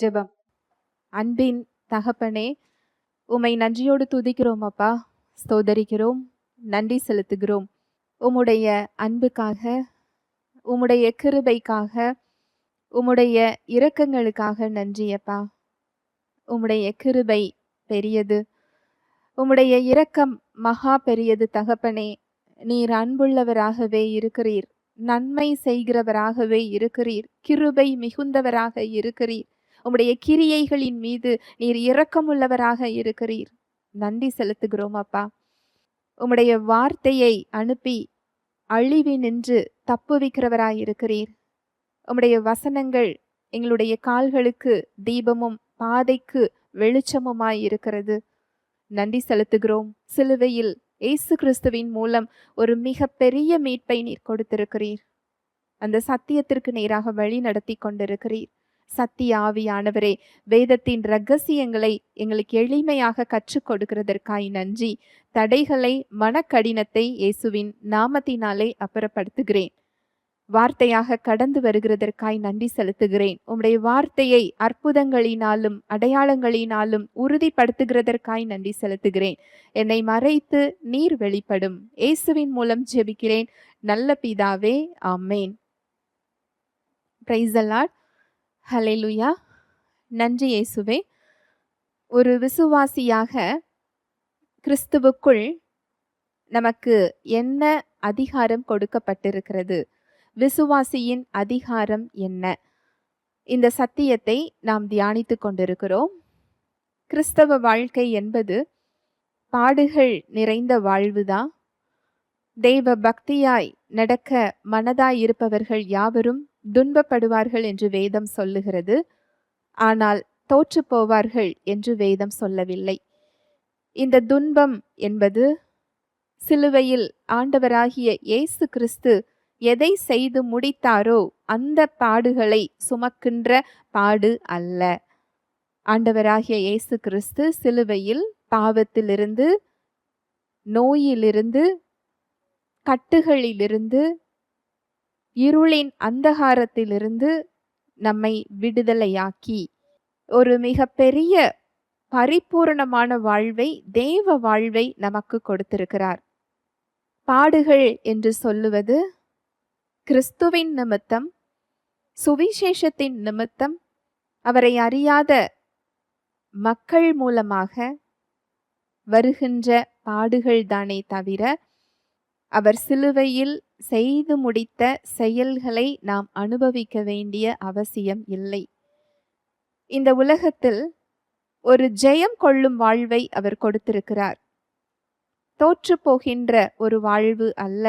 ஜெபம். அன்பின் தகப்பனே உம்மை நன்றியோடு துதிக்கிறோம் அப்பா. ஸ்தோதரிக்கிறோம் நன்றி செலுத்துகிறோம். உம்முடைய அன்புக்காக உம்முடைய கிருபைக்காக உம்முடைய இரக்கங்களுக்காக நன்றி அப்பா. உம்முடைய கிருபை பெரியது. உம்முடைய இரக்கம் மகா பெரியது தகப்பனே. நீர் அன்புள்ளவராகவே இருக்கிறீர். நன்மை செய்கிறவராகவே இருக்கிறீர். கிருபை மிகுந்தவராக இருக்கிறீர். உம்முடைய கிரியைகளின் மீது நீர் இரக்கமுள்ளவராக இருக்கிறீர். நன்றி செலுத்துகிறோம் அப்பா. உம்முடைய வார்த்தையை அனுப்பி அழிவி நின்று தப்புவிக்கிறவராய் இருக்கிறீர். உம்முடைய வசனங்கள் எங்களுடைய கால்களுக்கு தீபமும் பாதைக்கு வெளிச்சமுமாய் இருக்கிறது. நன்றி செலுத்துகிறோம். சிலுவையில் இயேசு கிறிஸ்துவின் மூலம் ஒரு மிக பெரிய மீட்பை நீர் கொடுத்திருக்கிறீர். அந்த சத்தியத்திற்கு நேராக வழி நடத்தி கொண்டிருக்கிறீர். சத்திய ஆவியானவரே வேதத்தின் ரகசியங்களை எங்களுக்கு எளிமையாக கற்றுக் கொடுக்கிறதற்காய் நன்றி. தடைகளை மனக்கடினத்தை இயேசுவின் நாமத்தினாலே அப்புறப்படுத்துகிறேன். வார்த்தையாக கடந்து வருகிறதற்காய் நன்றி செலுத்துகிறேன். உம்முடைய வார்த்தையை அற்புதங்களினாலும் அடையாளங்களினாலும் உறுதிப்படுத்துகிறதற்காய் நன்றி செலுத்துகிறேன். என்னை மறைத்து நீர் வெளிப்படும். இயேசுவின் மூலம் ஜெபிக்கிறேன். நல்ல பிதாவே ஆமேன். பிரைஸ் அலாட் ஹலெலுயா நன்றி இயேசுவே. ஒரு விசுவாசியாக கிறிஸ்துவுக்குள் நமக்கு என்ன அதிகாரம் கொடுக்கப்பட்டிருக்கிறது? விசுவாசியின் அதிகாரம் என்ன? இந்த சத்தியத்தை நாம் தியானித்து கொண்டிருக்கிறோம். கிறிஸ்தவ வாழ்க்கை என்பது பாடுகள் நிறைந்த வாழ்வுதான் தெய்வ பக்தியாய் நடக்க மனதாய் இருப்பவர்கள் யாவரும் துன்பப்படுவார்கள் என்று வேதம் சொல்லுகிறது. ஆனால் தோற்று போவார்கள் என்று வேதம் சொல்லவில்லை. இந்த துன்பம் என்பது சிலுவையில் ஆண்டவராகிய இயேசு கிறிஸ்து எதை செய்து முடித்தாரோ அந்த பாடுகளை சுமக்கின்ற பாடு அல்ல. ஆண்டவராகிய இயேசு கிறிஸ்து சிலுவையில் பாவத்திலிருந்து நோயிலிருந்து கட்டுகளிலிருந்து இருளின் அந்தகாரத்திலிருந்து நம்மை விடுதலையாக்கி ஒரு மிகப்பெரிய பரிபூர்ணமான பரிபூரணமான வாழ்வை தேவ வாழ்வை நமக்கு கொடுத்திருக்கிறார். பாடுகள் என்று சொல்லுவது கிறிஸ்துவின் நிமித்தம் சுவிசேஷத்தின் நிமித்தம் அவரை அறியாத மக்கள் மூலமாக வருகின்ற பாடுகள் தானே தவிர அவர் சிலுவையில் செய்து முடித்த செயல்களை நாம் அனுபவிக்க வேண்டிய அவசியம் இல்லை. இந்த உலகத்தில் ஒரு ஜெயம் கொள்ளும் வாழ்வை அவர் கொடுத்திருக்கிறார். தோற்று போகின்ற ஒரு வாழ்வு அல்ல.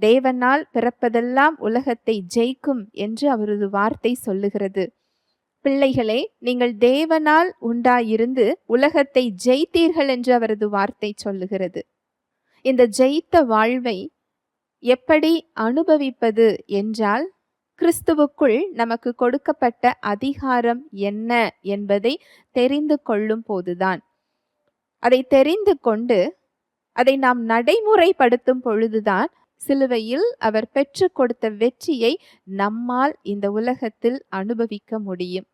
தேவனால் பிறப்பதெல்லாம் உலகத்தை ஜெயிக்கும் என்று அவரது வார்த்தை சொல்லுகிறது. பிள்ளைகளே நீங்கள் தேவனால் உண்டாயிருந்து உலகத்தை ஜெயித்தீர்கள் என்று அவரது வார்த்தை சொல்லுகிறது. இந்த ஜெயித்த வாழ்வை எப்படி அனுபவிப்பது என்றால் கிறிஸ்துவுக்குள் நமக்கு கொடுக்கப்பட்ட அதிகாரம் என்ன என்பதை தெரிந்து கொள்ளும் போதுதான். அதை தெரிந்து கொண்டு அதை நாம் நடைமுறைப்படுத்தும் பொழுதுதான் சிலுவையில் அவர் பெற்று கொடுத்த வெற்றியை நம்மால் இந்த உலகத்தில் அனுபவிக்க முடியும்.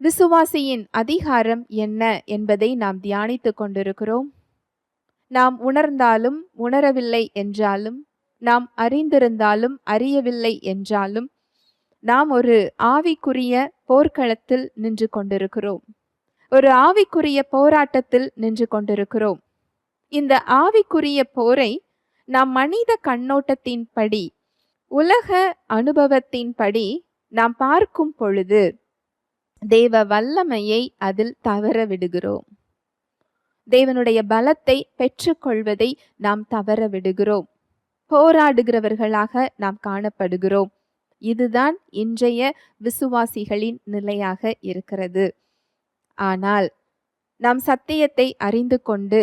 விசுவாசியின் அதிகாரம் என்ன என்பதை நாம் தியானித்து கொண்டிருக்கிறோம். நாம் உணர்ந்தாலும் உணரவில்லை என்றாலும் நாம் அறிந்திருந்தாலும் அறியவில்லை என்றாலும் நாம் ஒரு ஆவிக்குரிய போர்க்களத்தில் நின்று கொண்டிருக்கிறோம். ஒரு ஆவிக்குரிய போராட்டத்தில் நின்று கொண்டிருக்கிறோம். இந்த ஆவிக்குரிய போரை நாம் மனித கண்ணோட்டத்தின்படி உலக அனுபவத்தின்படி நாம் பார்க்கும் பொழுது தேவ வல்லமையை அதில் தவற விடுகிறோம். தேவனுடைய பலத்தை பெற்றுக்கொள்வதை நாம் தவற விடுகிறோம். போராடுகிறவர்களாக நாம் காணப்படுகிறோம். இதுதான் இன்றைய விசுவாசிகளின் நிலையாக இருக்கிறது. ஆனால் நாம் சத்தியத்தை அறிந்து கொண்டு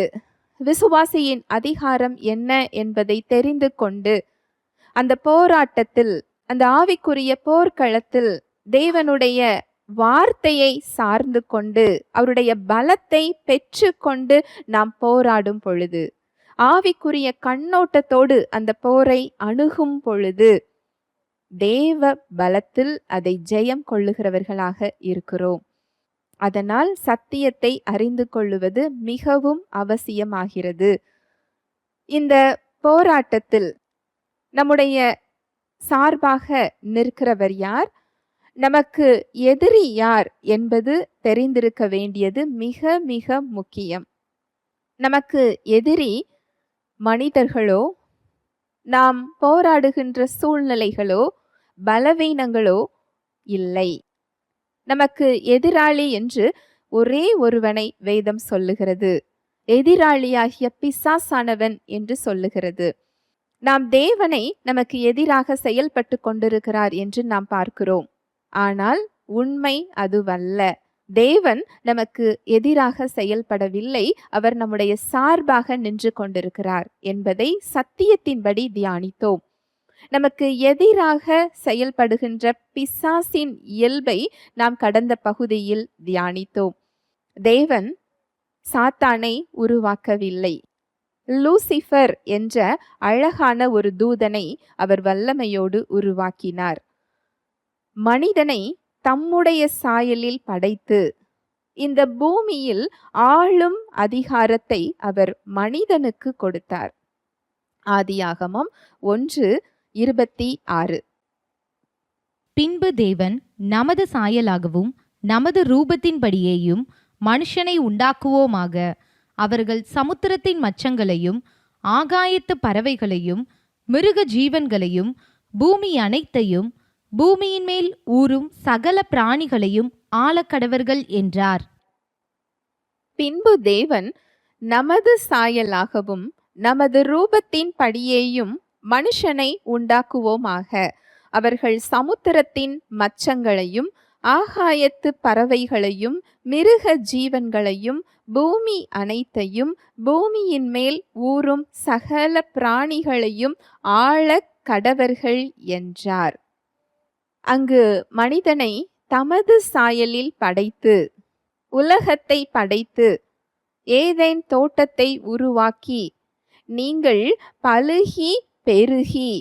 விசுவாசியின் அதிகாரம் என்ன என்பதை தெரிந்து கொண்டு அந்த போராட்டத்தில் அந்த ஆவிக்குரிய போர்க்களத்தில் தேவனுடைய வார்த்தையை சார்ந்து கொண்டு அவருடைய பலத்தை பெற்று கொண்டு நாம் போராடும் பொழுது ஆவிக்குரிய கண்ணோட்டத்தோடு அந்த போரை அணுகும் பொழுது தேவ பலத்தில் அதை ஜெயம் கொள்ளுகிறவர்களாக இருக்கிறோம். அதனால் சத்தியத்தை அறிந்து கொள்ளுவது மிகவும் அவசியமாகிறது. இந்த போராட்டத்தில் நம்முடைய சார்பாக நிற்கிறவர் யார்? நமக்கு எதிரி யார் என்பது தெரிந்திருக்க வேண்டியது மிக மிக முக்கியம். நமக்கு எதிரி மனிதர்களோ நாம் போராடுகின்ற சூழ்நிலைகளோ பலவீனங்களோ இல்லை. நமக்கு எதிராளி என்று ஒரே ஒருவனை வேதம் சொல்லுகிறது. எதிராளியாகிய பிசாசானவன் என்று சொல்லுகிறது. நாம் தேவனை நமக்கு எதிராக செயல்பட்டு கொண்டிருக்கிறார் என்று நாம் பார்க்கிறோம். ஆனால் உண்மை அதுவல்ல. தேவன் நமக்கு எதிராக செயல்படவில்லை. அவர் நம்முடைய சார்பாக நின்று கொண்டிருக்கிறார் என்பதை சத்தியத்தின்படி தியானித்தோம். நமக்கு எதிராக செயல்படுகின்ற பிசாசின் இயல்பை நாம் கடந்த பகுதியில் தியானித்தோம். தேவன் சாத்தானை உருவாக்கவில்லை. லூசிஃபர் என்ற அழகான ஒரு தூதனை அவர் வல்லமையோடு உருவாக்கினார். மனிதனை தம்முடைய சாயலில் படைத்து இந்த பூமியில் ஆளும் அதிகாரத்தை அவர் மனிதனுக்கு கொடுத்தார். ஆதியாகமம் ஒன்று இருபத்தி ஆறு. பின்பு தேவன் நமது சாயலாகவும் நமது ரூபத்தின்படியேயும் மனுஷனை உண்டாக்குவோமாக. அவர்கள் சமுத்திரத்தின் மச்சங்களையும் ஆகாயத்து பறவைகளையும் மிருக ஜீவன்களையும் பூமி அனைத்தையும் பூமியின் மேல் ஊறும் சகல பிராணிகளையும் ஆளக்கடவர்கள் என்றார். பின்பு தேவன் நமது சாயலாகவும் நமது ரூபத்தின் படியேயும் மனுஷனை உண்டாக்குவோமாக. அவர்கள் சமுத்திரத்தின் மச்சங்களையும் ஆகாயத்து பறவைகளையும் மிருக ஜீவன்களையும் பூமி அனைத்தையும் பூமியின் மேல் ஊறும் சகல பிராணிகளையும் ஆழக் கடவர்கள் என்றார். அங்கு மனிதனை தமது சாயலில் படைத்து உலகத்தை படைத்து ஏதேன் தோட்டத்தை உருவாக்கி நீங்கள் பழுகி பெருகி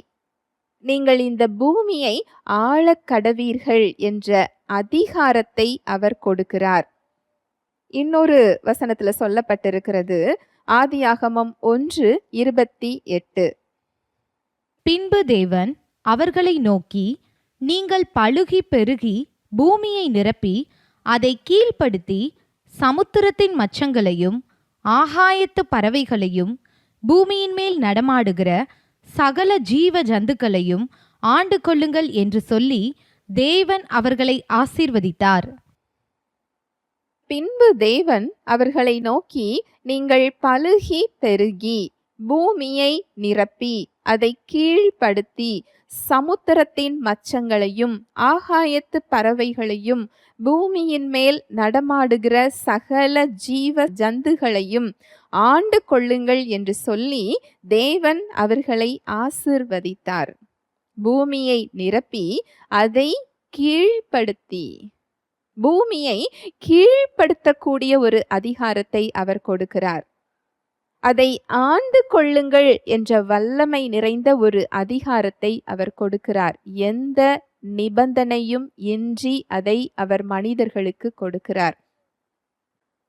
நீங்கள் இந்த பூமியை ஆளக் கடவீர்கள் என்ற அதிகாரத்தை அவர் கொடுக்கிறார். இன்னொரு வசனத்துல சொல்லப்பட்டிருக்கிறது ஆதியாகமம் ஒன்று இருபத்தி எட்டு. பின்பு தேவன் அவர்களை நோக்கி நீங்கள் பழுகி பெருகி பூமியை நிரப்பி அதை கீழ்ப்படுத்தி சமுத்திரத்தின் மச்சங்களையும் ஆகாயத்து பறவைகளையும் பூமியின் மேல் நடமாடுகிற சகல ஜீவ ஜந்துக்களையும் ஆண்டு கொள்ளுங்கள் என்று சொல்லி தேவன் அவர்களை ஆசீர்வதித்தார். பின்பு தேவன் அவர்களை நோக்கி நீங்கள் பழுகி பெருகி பூமியை நிரப்பி அதை கீழ்ப்படுத்தி சமுத்திரத்தின் மச்சங்களையும் ஆகாயத்து பறவைகளையும் பூமியின் மேல் நடமாடுகிற சகல ஜீவ ஜந்துகளையும் ஆண்டு கொள்ளுங்கள் என்று சொல்லி தேவன் அவர்களை ஆசிர்வதித்தார். பூமியை நிரப்பி அதை கீழ்ப்படுத்தி. பூமியை கீழ்ப்படுத்தக்கூடிய ஒரு அதிகாரத்தை அவர் கொடுக்கிறார். அதை ஆண்டு கொள்ளுங்கள் என்ற வல்லமை நிறைந்த ஒரு அதிகாரத்தை அவர் கொடுக்கிறார். எந்த நிபந்தனையும் இன்றி அதை அவர் மனிதர்களுக்கு கொடுக்கிறார்.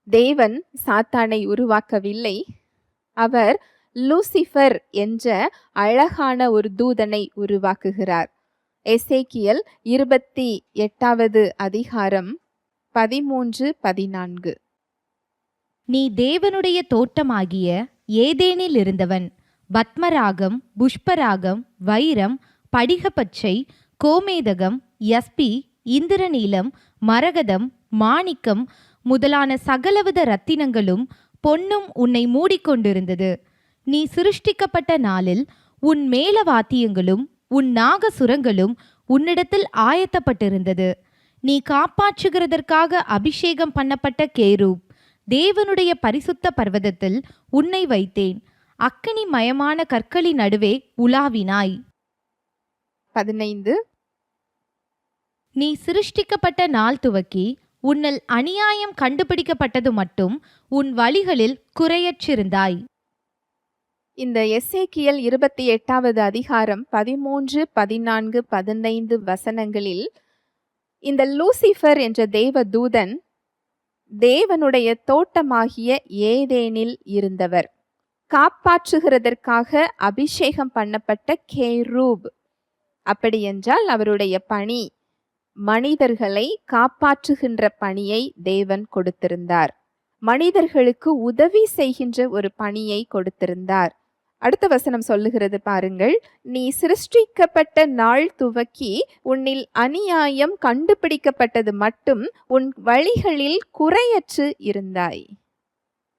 தேவன் சாத்தானை உருவாக்கவில்லை. அவர் லூசிஃபர் என்ற அழகான ஒரு தூதனை உருவாக்குகிறார். எசேக்கியல் இருபத்தி எட்டாவது அதிகாரம் பதிமூன்று பதினான்கு. நீ தேவனுடைய தோட்டமாகிய ஏதேனில் இருந்தவன். பத்மராகம் புஷ்பராகம் வைரம் படிகப்பச்சை கோமேதகம் யஸ்பி இந்திரநீலம் மரகதம் மாணிக்கம் முதலான சகலவித ரத்தினங்களும் பொன்னும் உன்னை மூடிக்கொண்டிருந்தது. நீ சிருஷ்டிக்கப்பட்ட நாளில் உன் மேல வாத்தியங்களும் உன் நாகசுரங்களும் உன்னிடத்தில் ஆயத்தப்பட்டிருந்தது. நீ காப்பாற்றுகிறதற்காக அபிஷேகம் பண்ணப்பட்ட கேரூப். தேவனுடைய பரிசுத்த பர்வதத்தில் உன்னை வைத்தேன். அக்கினி மயமான கற்களின் நடுவே உலாவினாய். பதினைந்து. நீ சிருஷ்டிக்கப்பட்ட நாள் துவக்கி உன்னில் அநியாயம் கண்டுபிடிக்கப்பட்டது மட்டும் உன் வழிகளில் குறையற்றிருந்தாய். இந்த எசேக்கியல் இருபத்தி எட்டாவது அதிகாரம் பதிமூன்று பதினான்கு பதினைந்து வசனங்களில் இந்த லூசிஃபர் என்ற தேவ தூதன் தேவனுடைய தோட்டமாகிய ஏதேனில் இருந்தவர். காப்பாற்றுகிறதற்காக அபிஷேகம் பண்ணப்பட்ட கேரூப். அப்படியென்றால் அவருடைய பணி மனிதர்களை காப்பாற்றுகின்ற பணியை தேவன் கொடுத்திருந்தார். மனிதர்களுக்கு உதவி செய்கின்ற ஒரு பணியை கொடுத்திருந்தார். அடுத்த வசனம் சொல்லுகிறது பாருங்கள். நீ சிருஷ்டிக்கப்பட்ட நாள் துவக்கி உன்னில் அநியாயம் கண்டுபிடிக்கப்பட்டது மட்டும் உன் வழிகளில் குறையற்று இருந்தாய்.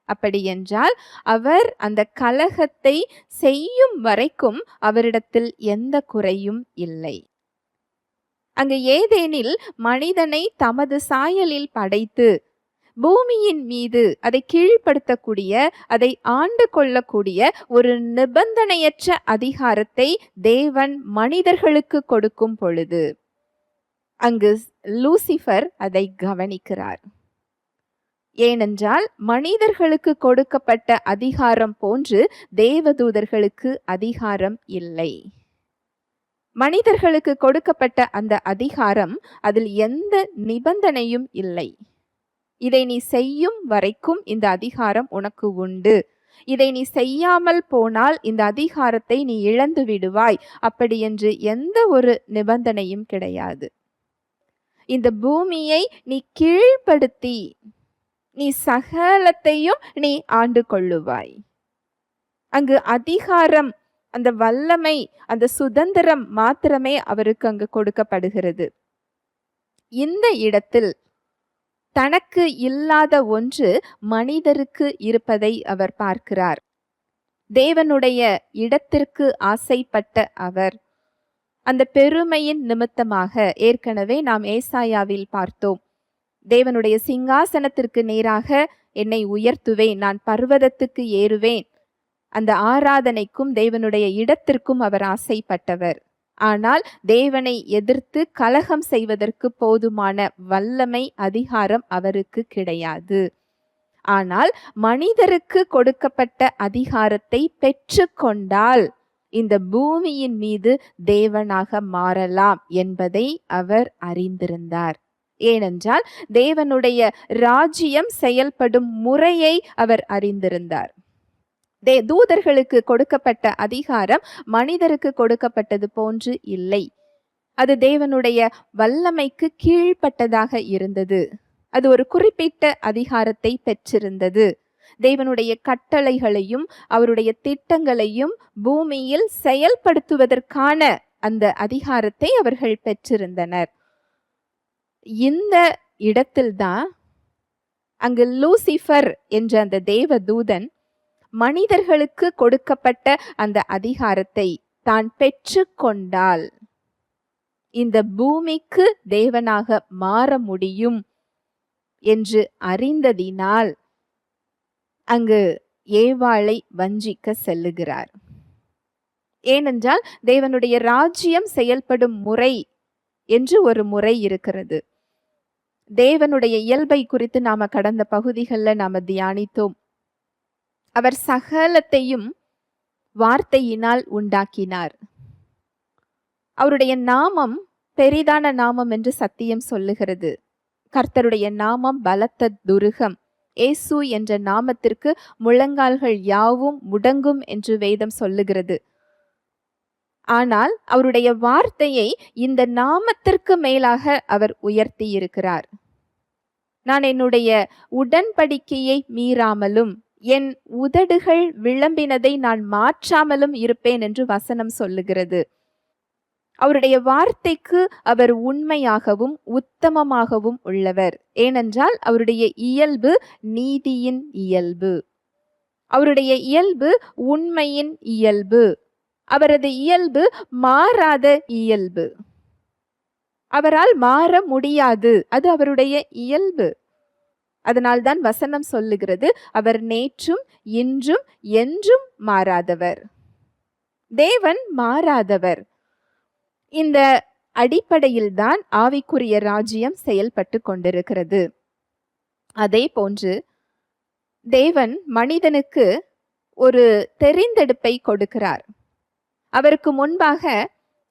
அப்படியென்றால் அவர் அந்த கலகத்தை செய்யும் வரைக்கும் அவரிடத்தில் எந்த குறையும் இல்லை. அங்கு ஏதேனில் மனிதனை தமது சாயலில் படைத்து பூமியின் மீது அதை கீழ்ப்படுத்தக்கூடிய அதை ஆண்டு கொள்ளக்கூடிய ஒரு நிபந்தனையற்ற அதிகாரத்தை தேவன் மனிதர்களுக்கு கொடுக்கும் பொழுது அங்கு லூசிஃபர் அதை கவனிக்கிறார். ஏனென்றால் மனிதர்களுக்கு கொடுக்கப்பட்ட அதிகாரம் போன்று தேவதூதர்களுக்கு அதிகாரம் இல்லை. மனிதர்களுக்கு கொடுக்கப்பட்ட அந்த அதிகாரம் அதில் எந்த நிபந்தனையும் இல்லை. இதை நீ செய்யும் வரைக்கும் இந்த அதிகாரம் உனக்கு உண்டு. இதை நீ செய்யாமல் போனால் இந்த அதிகாரத்தை நீ இழந்து விடுவாய். அப்படி என்று எந்த ஒரு நிபந்தனையும் கிடையாது. இந்த பூமியை நீ கீழ்ப்படுத்தி நீ சகலத்தையும் நீ ஆண்டு கொள்ளுவாய். அங்கு அதிகாரம் அந்த வல்லமை அந்த சுதந்திரம் மாத்திரமே அவருக்கு அங்கு கொடுக்கப்படுகிறது. இந்த இடத்தில் தனக்கு இல்லாத ஒன்று மனிதருக்கு இருப்பதை அவர் பார்க்கிறார். தேவனுடைய இடத்திற்கு ஆசைப்பட்ட அவர். அந்த பெருமையின் நிமித்தமாக ஏற்கனவே நாம் ஏசாயாவில் பார்த்தோம். தேவனுடைய சிங்காசனத்திற்கு நேராக என்னை உயர்த்துவேன் நான் பர்வதத்துக்கு ஏறுவேன். அந்த ஆராதனைக்கும் தேவனுடைய இடத்திற்கும் அவர் ஆசைப்பட்டவர். ஆனால் தேவனை எதிர்த்து கலகம் செய்வதற்கு போதுமான வல்லமை அதிகாரம் அவருக்கு கிடையாது. ஆனால் மனிதருக்கு கொடுக்கப்பட்ட அதிகாரத்தை பெற்றுக்கொண்டால் இந்த பூமியின் மீது தேவனாக மாறலாம் என்பதை அவர் அறிந்திருந்தார். ஏனென்றால் தேவனுடைய ராஜ்யம் செயல்படும் முறையை அவர் அறிந்திருந்தார். தே தூதர்களுக்கு கொடுக்கப்பட்ட அதிகாரம் மனிதருக்கு கொடுக்கப்பட்டது போன்று இல்லை. அது தேவனுடைய வல்லமைக்கு கீழ்ப்பட்டதாக இருந்தது. அது ஒரு குறிப்பிட்ட அதிகாரத்தை பெற்றிருந்தது. தேவனுடைய கட்டளைகளையும் அவருடைய திட்டங்களையும் பூமியில் செயல்படுத்துவதற்கான அந்த அதிகாரத்தை அவர்கள் பெற்றிருந்தனர். இந்த இடத்தில்தான் அங்கு லூசிஃபர் என்ற அந்த தேவ தூதன் மனிதர்களுக்கு கொடுக்கப்பட்ட அந்த அதிகாரத்தை தான் பெற்று கொண்டால் இந்த பூமிக்கு தேவனாக மாற முடியும் என்று அறிந்ததினால் அங்கு ஏவாளை வஞ்சிக்க செல்லுகிறார். ஏனென்றால் தேவனுடைய ராஜ்யம் செயல்படும் முறை என்று ஒரு முறை இருக்கிறது. தேவனுடைய இயல்பை குறித்து நாம கடந்த பகுதிகளில் நாம தியானித்தோம். அவர் சகலத்தையும் வார்த்தையினால் உண்டாக்கினார். அவருடைய நாமம் பெரிதான நாமம் என்று சத்தியம் சொல்லுகிறது. கர்த்தருடைய நாமம் பலத்த துருகம். ஏசு என்ற நாமத்திற்கு முழங்கால்கள் யாவும் முடங்கும் என்று வேதம் சொல்லுகிறது. ஆனால் அவருடைய வார்த்தையை இந்த நாமத்திற்கு மேலாக அவர் உயர்த்தி இருக்கிறார் நான் என்னுடைய உடன்படிக்கையை மீறாமலும் என் உதடுகள் விளம்பினதை நான் மாற்றாமலும் இருப்பேன் என்று வசனம் சொல்லுகிறது. அவருடைய வார்த்தைக்கு அவர் உண்மையாகவும் உத்தமமாகவும் உள்ளவர். ஏனென்றால் அவருடைய இயல்பு நீதியின் இயல்பு. அவருடைய இயல்பு உண்மையின் இயல்பு. அவரது இயல்பு மாறாத இயல்பு. அவரால் மாற முடியாது. அது அவருடைய இயல்பு. அதனால்தான் வசனம் சொல்லுகிறது அவர் நேற்றும் இன்றும் என்றும் மாறாதவர். தேவன் மாறாதவர். இந்த அடிப்படையில்தான் ஆவிக்குரிய ராஜ்யம் செயல்பட்டு கொண்டிருக்கிறது. அதே போன்று தேவன் மனிதனுக்கு ஒரு தெரிந்தெடுப்பை கொடுக்கிறார். அவருக்கு முன்பாக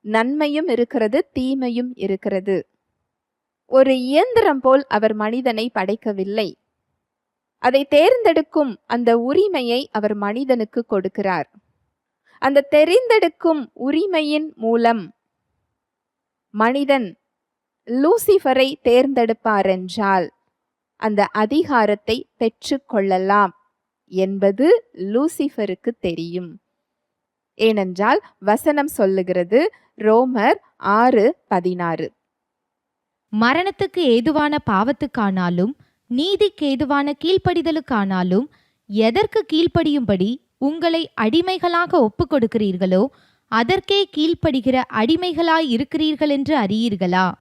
நன்மையும் இருக்கிறது தீமையும் இருக்கிறது. ஒரு இயந்திரம் போல் அவர் மனிதனை படைக்கவில்லை. அதை தேர்ந்தெடுக்கும் அந்த உரிமையை அவர் மனிதனுக்கு கொடுக்கிறார். அந்த தெரிந்தெடுக்கும் உரிமையின் மூலம் மனிதன் லூசிஃபரை தேர்ந்தெடுப்பாரென்றால் அந்த அதிகாரத்தை பெற்றுக்கொள்ளலாம் என்பது லூசிஃபருக்கு தெரியும். ஏனென்றால் வசனம் சொல்லுகிறது ரோமர் ஆறு பதினாறு. மரணத்துக்கு ஏதுவான பாவத்துக்கானாலும் நீதிக்கு ஏதுவான கீழ்ப்படிதலுக்கானாலும் எதற்கு கீழ்ப்படியும்படி உங்களை அடிமைகளாக ஒப்புக் கொடுக்கிறீர்களோ அதற்கே கீழ்ப்படுகிற அடிமைகளாய் இருக்கிறீர்கள் என்று அறியீர்களா?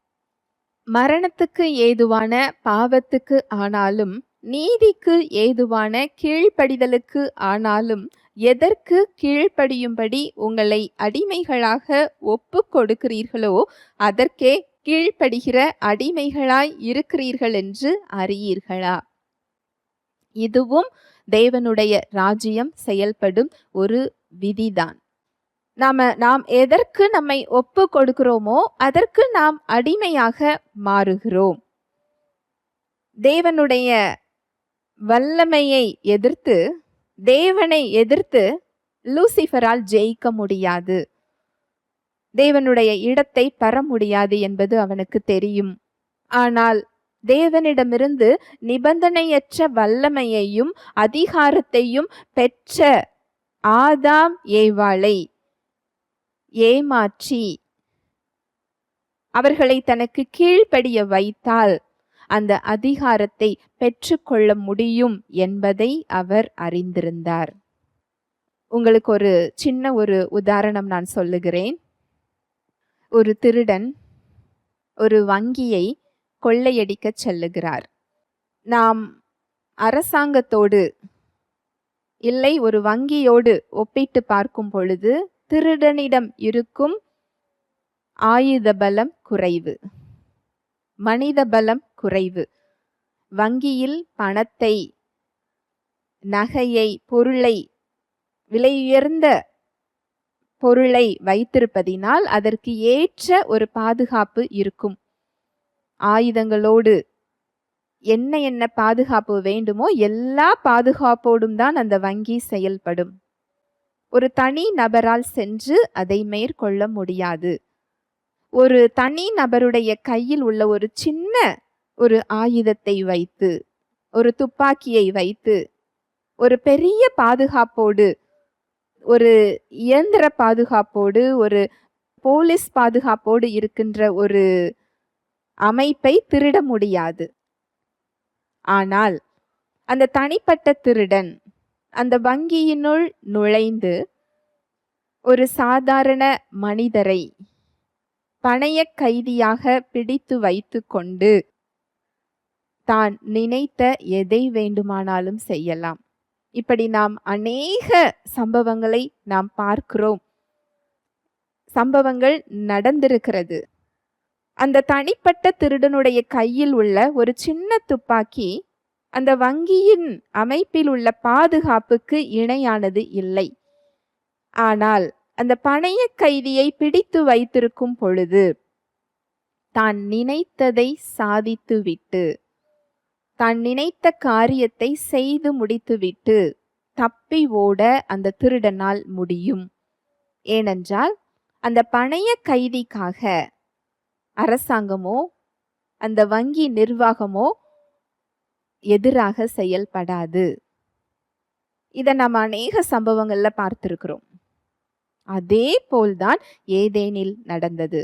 மரணத்துக்கு ஏதுவான பாவத்துக்கு ஆனாலும் நீதிக்கு ஏதுவான கீழ்ப்படிதலுக்கு ஆனாலும் எதற்கு கீழ்ப்படியும்படி உங்களை அடிமைகளாக ஒப்பு கொடுக்கிறீர்களோ அதற்கே கீழ்ப்படுகிற அடிமைகளாய் இருக்கிறீர்கள் என்று அறியீர்களா? இதுவும் தேவனுடைய ராஜ்யம் செயல்படும் ஒரு விதிதான். நாம நாம் எதற்கு நம்மை ஒப்பு கொடுக்கிறோமோ அதற்கு நாம் அடிமையாக மாறுகிறோம். தேவனுடைய வல்லமையை எதிர்த்து தேவனை எதிர்த்து லூசிஃபரால் ஜெயிக்க முடியாது. தேவனுடைய இடத்தை பெற முடியாது என்பது அவனுக்கு தெரியும். ஆனால் தேவனிடமிருந்து நிபந்தனையற்ற வல்லமையையும் அதிகாரத்தையும் பெற்ற ஆதாம் ஏவாளை ஏமாற்றி அவர்களை தனக்கு கீழ்ப்படிய வைத்தால் அந்த அதிகாரத்தை பெற்றுக்கொள்ள முடியும் என்பதை அவர் அறிந்திருந்தார். உங்களுக்கு ஒரு சின்ன ஒரு உதாரணம் நான் சொல்லுகிறேன். ஒரு திருடன் ஒரு வங்கியை கொள்ளையடிக்க செல்லுகிறார். நாம் அரசாங்கத்தோடு இல்லை ஒரு வங்கியோடு ஒப்பிட்டு பார்க்கும் பொழுது திருடனிடம் இருக்கும் ஆயுத பலம் குறைவு மனித பலம் குறைவு. வங்கியில் பணத்தை நகையை பொருளை விலையுயர்ந்த பொருளை வைத்திருப்பதினால் அதற்கு ஏற்ற ஒரு பாதுகாப்பு இருக்கும். ஆயுதங்களோடு என்ன என்ன பாதுகாப்பு வேண்டுமோ எல்லா பாதுகாப்போடும் தான் அந்த வங்கி செயல்படும். ஒரு தனி நபரால் சென்று அதை மேற்கொள்ள முடியாது. ஒரு தனி நபருடைய கையில் உள்ள ஒரு சின்ன ஒரு ஆயுதத்தை வைத்து ஒரு துப்பாக்கியை வைத்து ஒரு பெரிய பாதுகாப்போடு ஒரு இயந்திர பாதுகாப்போடு ஒரு போலீஸ் பாதுகாப்போடு இருக்கின்ற ஒரு அமைப்பை திருட முடியாது. ஆனால் அந்த தனிப்பட்ட திருடன் அந்த வங்கியினுள் நுழைந்து ஒரு சாதாரண மனிதரை பணைய கைதியாக பிடித்து வைத்து கொண்டு தான் நினைத்த எதை வேண்டுமானாலும் செய்யலாம். இப்படி நாம் அநேக சம்பவங்களை நாம் பார்க்கிறோம். சம்பவங்கள் நடந்திருக்கிறது. அந்த தனிப்பட்ட திருடனுடைய கையில் உள்ள ஒரு சின்ன துப்பாக்கி அந்த வங்கியின் அமைப்பில் உள்ள பாதுகாப்புக்கு இணையானது இல்லை. ஆனால் அந்த பணைய கைதியை பிடித்து வைத்திருக்கும் பொழுது தான் நினைத்ததை சாதித்துவிட்டு தான் நினைத்த காரியத்தை செய்து முடித்துவிட்டு தப்பி ஓட அந்த திருடனால் முடியும். ஏனென்றால் அந்த பணைய கைதிக்காக அரசாங்கமோ அந்த வங்கி நிர்வாகமோ எதிராக செயல்படாது. இதை நம்ம அநேக சம்பவங்களில் பார்த்திருக்கிறோம். அதே போல்தான் ஏதேனில் நடந்தது.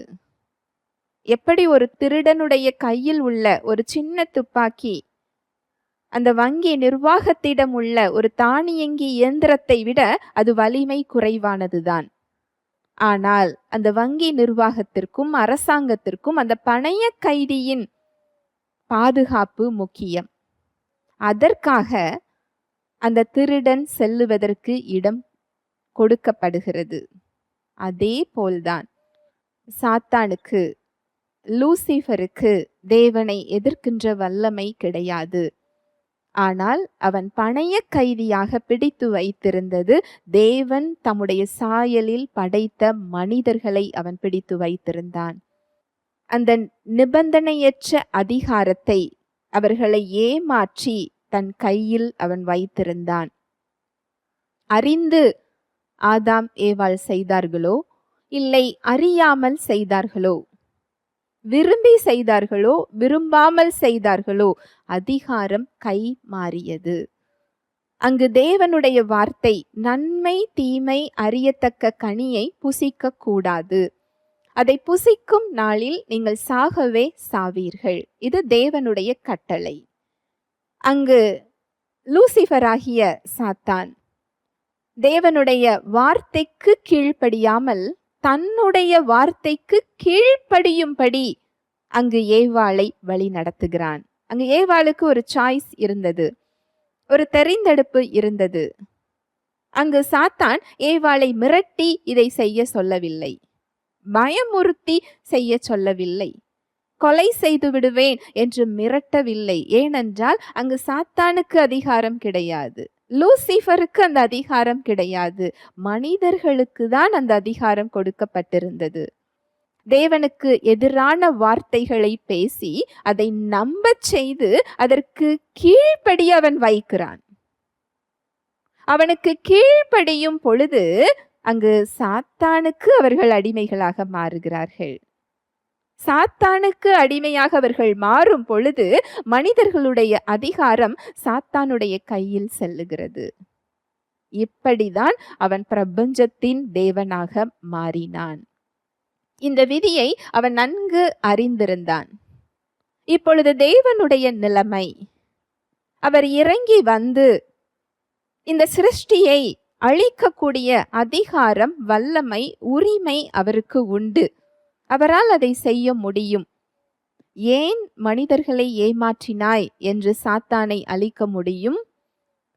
எப்படி ஒரு திருடனுடைய கையில் உள்ள ஒரு சின்ன துப்பாக்கி அந்த வங்கி நிர்வாகத்திடம் உள்ள ஒரு தானியங்கி இயந்திரத்தை விட அது வலிமை குறைவானதுதான். ஆனால் அந்த வங்கி நிர்வாகத்திற்கும் அரசாங்கத்திற்கும் அந்த பணைய கைதியின் பாதுகாப்பு முக்கியம். அதற்காக அந்த திருடன் செல்லுவதற்கு இடம் கொடுக்கப்படுகிறது. அதே போல்தான் சாத்தானுக்கு லூசிஃபருக்கு தேவனை எதிர்க்கின்ற வல்லமை கிடையாது. ஆனால் அவன் பணைய கைதியாக பிடித்து வைத்திருந்தது தேவன் தம்முடைய சாயலில் படைத்த மனிதர்களை அவன் பிடித்து வைத்திருந்தான். அந்த நிபந்தனையற்ற அதிகாரத்தை அவர்களை ஏமாற்றி தன் கையில் அவன் வைத்திருந்தான். அறிந்து ஆதாம் ஏவாள் செய்தார்களோ? இல்லை அறியாமல் செய்தார்களோ? விரும்பி செய்தார்களோ விரும்பாமல் செய்தார்களோ அதிகாரம் கை மாறியது. அங்கு தேவனுடைய வார்த்தை நன்மை தீமை அறியத்தக்க கனியை புசிக்க கூடாது. அதை புசிக்கும் நாளில் நீங்கள் சாகவே சாவீர்கள். இது தேவனுடைய கட்டளை. அங்கு லூசிஃபராகிய சாத்தான் தேவனுடைய வார்த்தைக்கு கீழ்ப்படியாமல் தன்னுடைய வார்த்தைக்கு கீழ்ப்படியும்படி அங்கு ஏவாளை வழி நடத்துகிறான். அங்கு ஏவாளுக்கு ஒரு சாய்ஸ் இருந்தது. ஒரு தெரிந்தெடுப்பு இருந்தது. அங்கு சாத்தான் ஏவாளை மிரட்டி இதை செய்ய சொல்லவில்லை. பயமுறுத்தி செய்ய சொல்லவில்லை. கொலை செய்து விடுவேன் என்று மிரட்டவில்லை. ஏனென்றால் அங்கு சாத்தானுக்கு அதிகாரம் கிடையாது. லூசிஃபருக்கு அந்த அதிகாரம் கிடையாது. மனிதர்களுக்கு தான் அந்த அதிகாரம் கொடுக்கப்பட்டிருந்தது. தேவனுக்கு எதிரான வார்த்தைகளை பேசி அதை நம்ப செய்து அதற்கு கீழ்ப்படி அவன் வைக்கிறான். அவனுக்கு கீழ்ப்படியும் பொழுது அங்கு சாத்தானுக்கு அவர்கள் அடிமைகளாக மாறுகிறார்கள். சாத்தானுக்கு அடிமையாக அவர்கள் மாறும் பொழுது மனிதர்களுடைய அதிகாரம் சாத்தானுடைய கையில் செல்லுகிறது. இப்படிதான் அவன் பிரபஞ்சத்தின் தேவனாக மாறினான். இந்த விதியை அவன் நன்கு அறிந்திருந்தான். இப்பொழுது தேவனுடைய நிலைமை. அவர் இறங்கி வந்து இந்த சிருஷ்டியை அழிக்கக்கூடிய அதிகாரம் வல்லமை உரிமை அவருக்கு உண்டு. அவரால் அதை செய்ய முடியும். ஏன் மனிதர்களை ஏமாற்றினாய் என்று சாத்தானை அழிக்க முடியும்?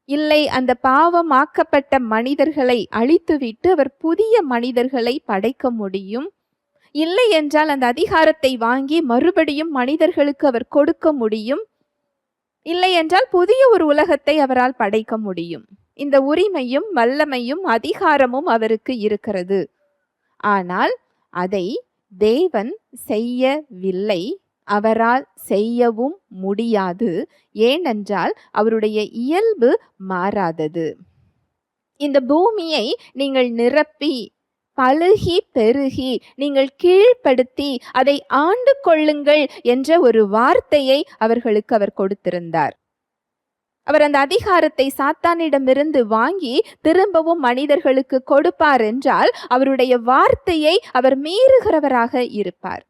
இல்லை அந்த பாவமாக்கப்பட்ட மனிதர்களை அழித்துவிட்டு அவர் புதிய மனிதர்களை படைக்க முடியும்? இல்லை என்றால் அந்த அதிகாரத்தை வாங்கி மறுபடியும் மனிதர்களுக்கு அவர் கொடுக்க முடியும்? இல்லை என்றால் புதிய ஒரு உலகத்தை அவரால் படைக்க முடியும். இந்த உரிமையும் வல்லமையும் அதிகாரமும் அவருக்கு இருக்கிறது. ஆனால் அதை தேவன் செய்யவில்லை அவரால் செய்யவும் முடியாது. ஏனென்றால் அவருடைய இயல்பு மாறாதது. இந்த பூமியை நீங்கள் நிரப்பி பழுகி பெருகி நீங்கள் கீழ்ப்படுத்தி அதை ஆண்டு கொள்ளுங்கள் என்ற ஒரு வார்த்தையை அவர்களுக்கு அவர் கொடுத்திருந்தார். அவர் அந்த அதிகாரத்தை சாத்தானிடமிருந்து வாங்கி திரும்பவும் மனிதர்களுக்கு கொடுப்பார் என்றால் அவருடைய வார்த்தையை அவர் மீறுகிறவராக இருப்பார்.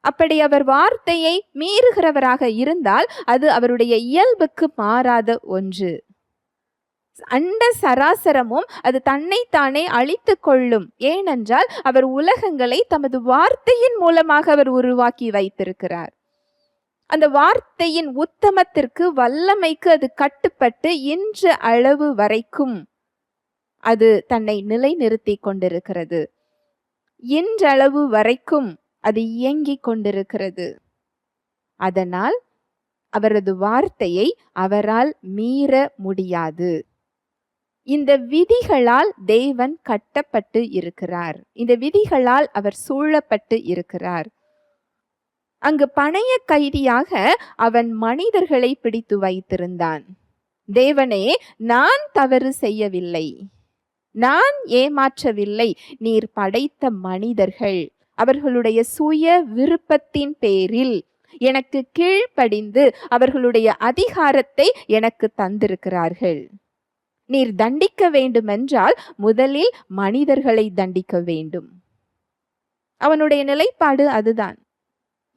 அப்படி அவர் வார்த்தையை மீறுகிறவராக இருந்தால் அது அவருடைய இயல்புக்கு மாறாத ஒன்று. அண்ட சராசரமும் அது தன்னைத்தானே அழித்து கொள்ளும். ஏனென்றால் அவர் உலகங்களை தமது வார்த்தையின் மூலமாக அவர் உருவாக்கி வைத்திருக்கிறார். அந்த வார்த்தையின் உத்தமத்திற்கு வல்லமைக்கு அது கட்டுப்பட்டு இன்று அளவு வரைக்கும் அது தன்னை நிலைநிறுத்தி கொண்டிருக்கிறது. இன்றளவு வரைக்கும் அது இயங்கிக் கொண்டிருக்கிறது. அதனால் அவரது வார்த்தையை அவரால் மீற முடியாது. இந்த விதிகளால் தேவன் கட்டப்பட்டு இருக்கிறார். இந்த விதிகளால் அவர் சூழப்பட்டு இருக்கிறார். அங்கு பணைய கைதியாக அவன் மனிதர்களை பிடித்து வைத்திருந்தான். தேவனே நான் தவறு செய்யவில்லை. நான் ஏமாற்றவில்லை. நீர் படைத்த மனிதர்கள். அவர்களுடைய சுய விருப்பத்தின் பேரில் எனக்கு கீழ்ப்படிந்து அவர்களுடைய அதிகாரத்தை எனக்கு தந்திருக்கிறார்கள். நீர் தண்டிக்க வேண்டுமென்றால் முதலில் மனிதர்களை தண்டிக்க வேண்டும். அவனுடைய நிலைப்பாடு அதுதான்.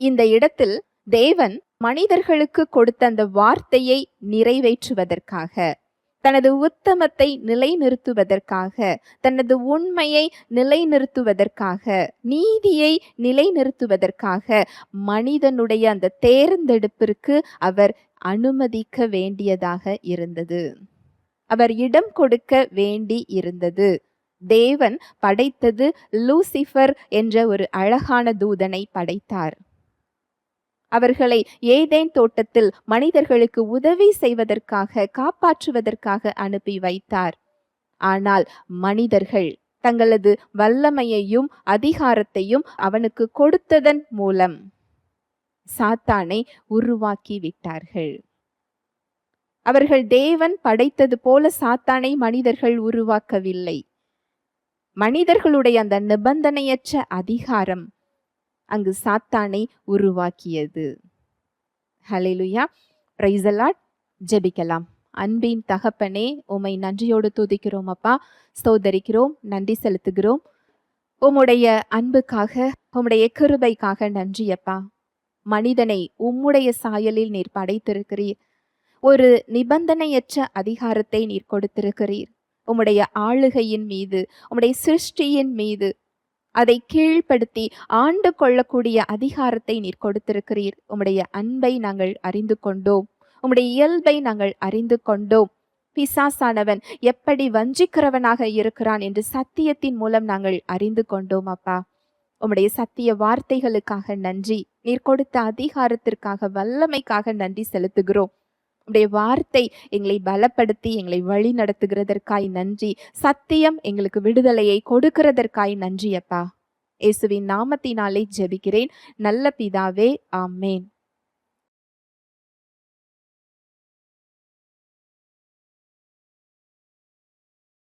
இந்த இடத்தில் தேவன் மனிதர்களுக்கு கொடுத்த அந்த வார்த்தையை நிறைவேற்றுவதற்காக தனது உத்தமத்தை நிலைநிறுத்துவதற்காக தனது உண்மையை நிலைநிறுத்துவதற்காக நீதியை நிலைநிறுத்துவதற்காக மனிதனுடைய அந்த தேர்ந்தெடுப்பிற்கு அவர் அனுமதிக்க வேண்டியதாக இருந்தது. அவர் இடம் கொடுக்க வேண்டி இருந்தது. தேவன் படைத்தது லூசிஃபர் என்ற ஒரு அழகான தூதனை படைத்தார். அவர்களை ஏதேன் தோட்டத்தில் மனிதர்களுக்கு உதவி செய்வதற்காக காப்பாற்றுவதற்காக அனுப்பி வைத்தார். ஆனால் மனிதர்கள் தங்களது வல்லமையையும் அதிகாரத்தையும் அவனுக்கு கொடுத்ததன் மூலம் சாத்தானை உருவாக்கி விட்டார்கள் அவர்கள் தேவன் படைத்தது போல சாத்தானை மனிதர்கள் உருவாக்கவில்லை. மனிதர்களுடைய அந்த நிபந்தனையற்ற அதிகாரம் அங்கு சாத்தானை உருவாக்கியது. ஹலெலுயா பிரைசலாட் ஜெபிக்கலாம். அன்பின் தகப்பனே உம்மை நன்றியோடு துதிக்கிறோம் அப்பா. சோதரிக்கிறோம் நன்றி செலுத்துகிறோம். உம்முடைய அன்புக்காக உம்முடைய கிருபைக்காக நன்றி அப்பா. மனிதனை உம்முடைய சாயலில் நீர் படைத்திருக்கிறீர். ஒரு நிபந்தனையற்ற அதிகாரத்தை நீர் கொடுத்திருக்கிறீர். உம்முடைய ஆளுகையின் மீது உம்முடைய சிருஷ்டியின் மீது அதை கீழ்ப்படுத்தி ஆண்டு கொள்ளக்கூடிய அதிகாரத்தை நீர் கொடுத்திருக்கிறீர். உம்முடைய அன்பை நாங்கள் அறிந்து கொண்டோம். உம்முடைய இயல்பை நாங்கள் அறிந்து கொண்டோம். பிசாசானவன் எப்படி வஞ்சிக்கிறவனாக இருக்கிறான் என்று சத்தியத்தின் மூலம் நாங்கள் அறிந்து கொண்டோம் அப்பா. உம்முடைய சத்திய வார்த்தைகளுக்காக நன்றி. நீர் கொடுத்த அதிகாரத்திற்காக வல்லமைக்காக நன்றி செலுத்துகிறோம். உடைய வார்த்தை எங்களை பலப்படுத்தி எங்களை வழி நடத்துகிறதற்காய் நன்றி. சத்தியம் எங்களுக்கு விடுதலையை கொடுக்கிறதற்காய் நன்றி அப்பா. இயேசுவின் நாமத்தினாலே ஜெபிக்கிறேன். நல்ல பிதாவே ஆமேன்.